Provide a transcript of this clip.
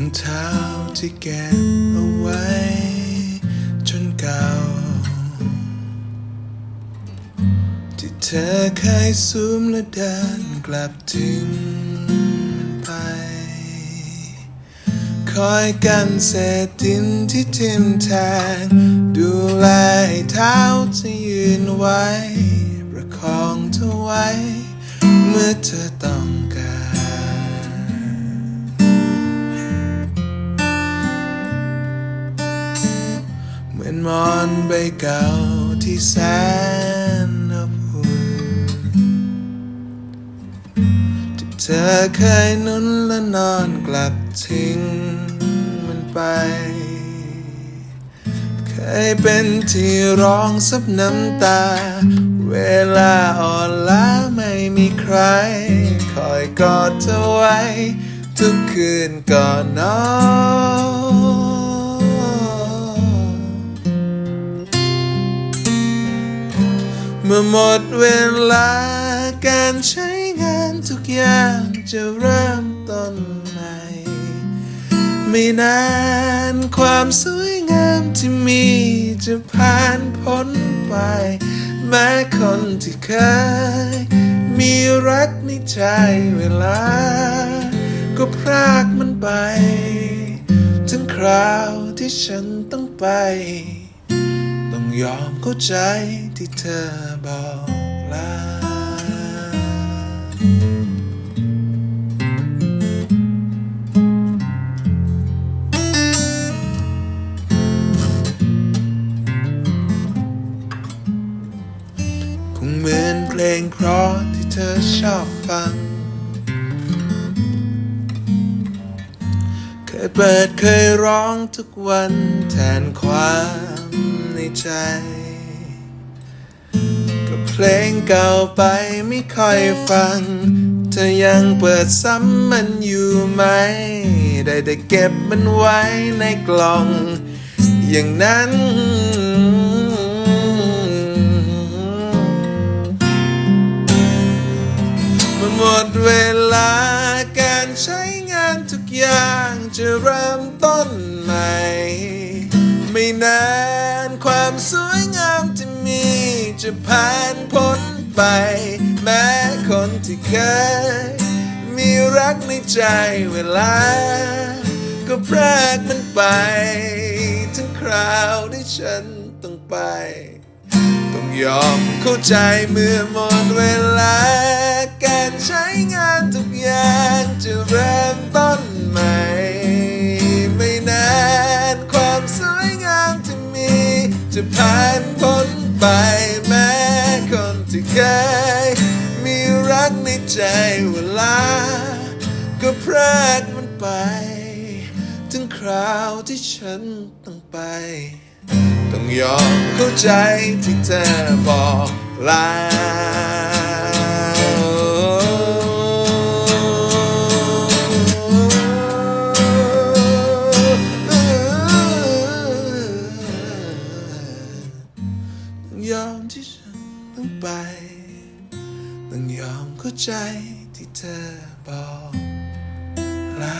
องเท้าที่เก็บเอาไว้ จนเก่า ที่เธอเคยซูมและเดินกลับถึงไป คอยกันเศษดินที่ทิ่มแทง ดูแลให้เท้าจะยืนไว้ ประคองเธอไว้ เมื่อเธอต้อง เหมือนมอนใบเก่าที่แสนอบอุ่นที่เธอเคยนุ่นและนอนกลับทิ้งมันไป เคยเป็นที่ร้องซับน้ำตา เวลาอ่อนล้าไม่มีใคร คอยกอดเธอไว้ ทุกคืนก่อนนอน เมื่อหมดเวลาการใช้งานทุกอย่างจะเริ่มต้นใหม่ ไม่นานความสวยงามที่มีจะผ่านพ้นไป แม้คนที่เคย มีรักในใจเวลา ก็พรากมันไป ถึงคราวที่ฉันต้องไป ยอมเข้าใจที่เธอบอกลาคงเหมือนเพลงเพราะที่เธอชอบฟัง เคยเปิดเคยร้องทุกวันแทนความ ใจ ก็เพลงเก่าไปไม่ค่อยฟัง เธอยังเปิดซ้ำมันอยู่ไหม ได้แต่เก็บมันไว้ในกล่อง อย่างนั้นเมื่อหมดเวลาการใช้งานทุกอย่างจะเริ่มต้นใหม่ ไม่นาน สวยงามที่มีจะผ่านพ้นไป แม้คนที่เคย มีรักในใจเวลา ก็พรากมันไป ถึงคราวที่ฉันต้องไป ต้องยอมเข้าใจเมื่อหมดเวลา จะผ่านพ้นไปแม้คนที่เคย มีรักในใจเวลา ก็พรากมันไป ถึงคราวที่ฉันต้องไป ต้องยอมเข้าใจที่เธอบอกลา ยอมที่ฉันต้องไป ต้องยอมเข้าใจที่เธอบอกลา